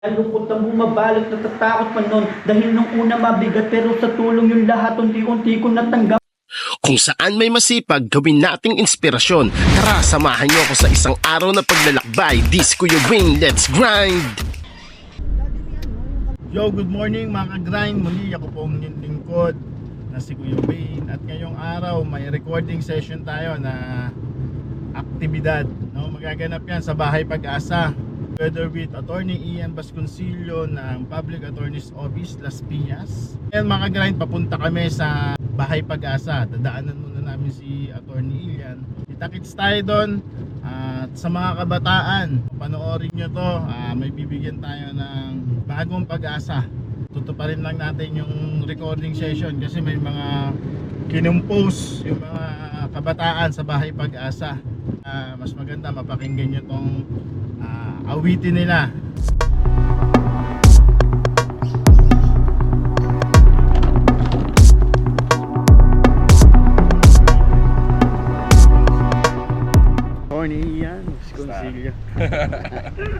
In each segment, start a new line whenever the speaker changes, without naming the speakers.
Lungkot ang bumabalik, natatakot pa nun Dahil nung una mabigat pero sa tulong yung lahat Unti-unti ko natanggap
Kung saan may masipag, gawin nating inspirasyon. Tara, samahan niyo ako sa isang araw na paglalakbay. This Kuya Wing, let's grind!
Yo, good morning mga ka-grind. Muli ako po ang lingkod na si Kuya Wayne. At ngayong araw may recording session tayo na aktibidad. No? Magaganap yan sa Bahay Pag-asa. Together with Attorney Ian Vasconcillo ng Public Attorney's Office Las Piñas. Ngayon mga ka-grind, papunta kami sa Bahay Pag-asa. Dadaanan muna namin si Attorney Ian. Kita-kits tayo doon. At sa mga kabataan, panoorin nyo to, ah, may bibigyan tayo ng bagong pag-asa. Tutuparin lang natin yung recording session kasi may mga kinumpose yung mga kabataan sa bahay pag-asa. Ah, mas maganda mapakinggan nyo tong ah, awitin nila. Attorney Ian, si Consilio.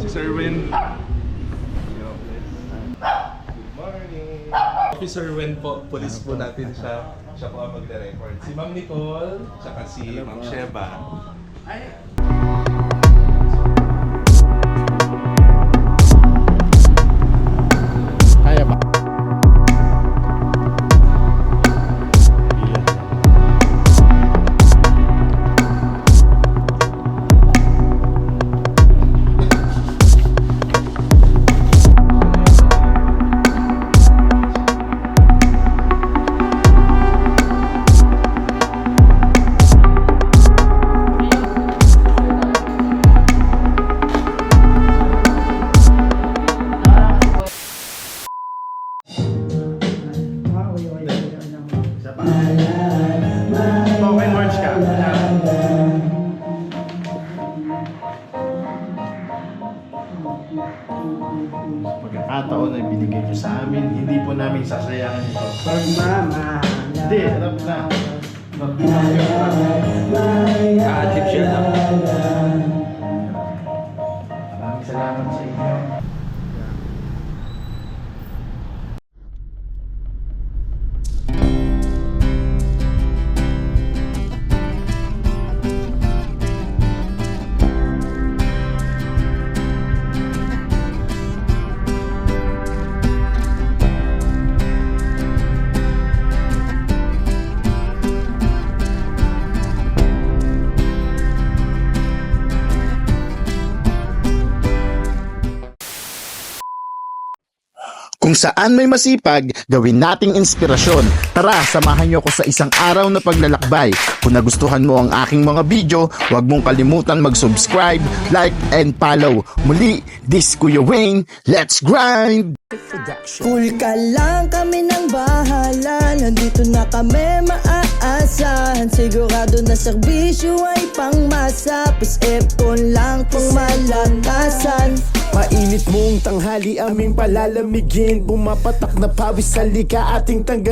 Si Sir Win. Good morning. Officer Win po, police po natin siya. Siya po ang magre-record. Si Ma'am Nicole, tsaka si Ma'am Sheba.
Kaya Pagkakataon na binigay niyo sa amin, hindi po namin sasayangin ito. Hindi, harap na.
Ka-achieve siya lang.
Maraming salamat sa inyo.
Kung saan may masipag, gawin nating inspirasyon. Tara, samahan niyo ako sa isang araw na paglalakbay. Kung nagustuhan mo ang aking mga video, huwag mong kalimutan mag-subscribe, like, and follow. Muli, this Kuya Wayne, let's grind!
Cool ka lang kami ng bahala Nandito na kami maaasahan Sigurado na serbisyo ay pangmasa Plus epon lang kung malakasan
Mainit mong tanghali aming palalamigin. Bumapatak na pawis sa lika ating tanggal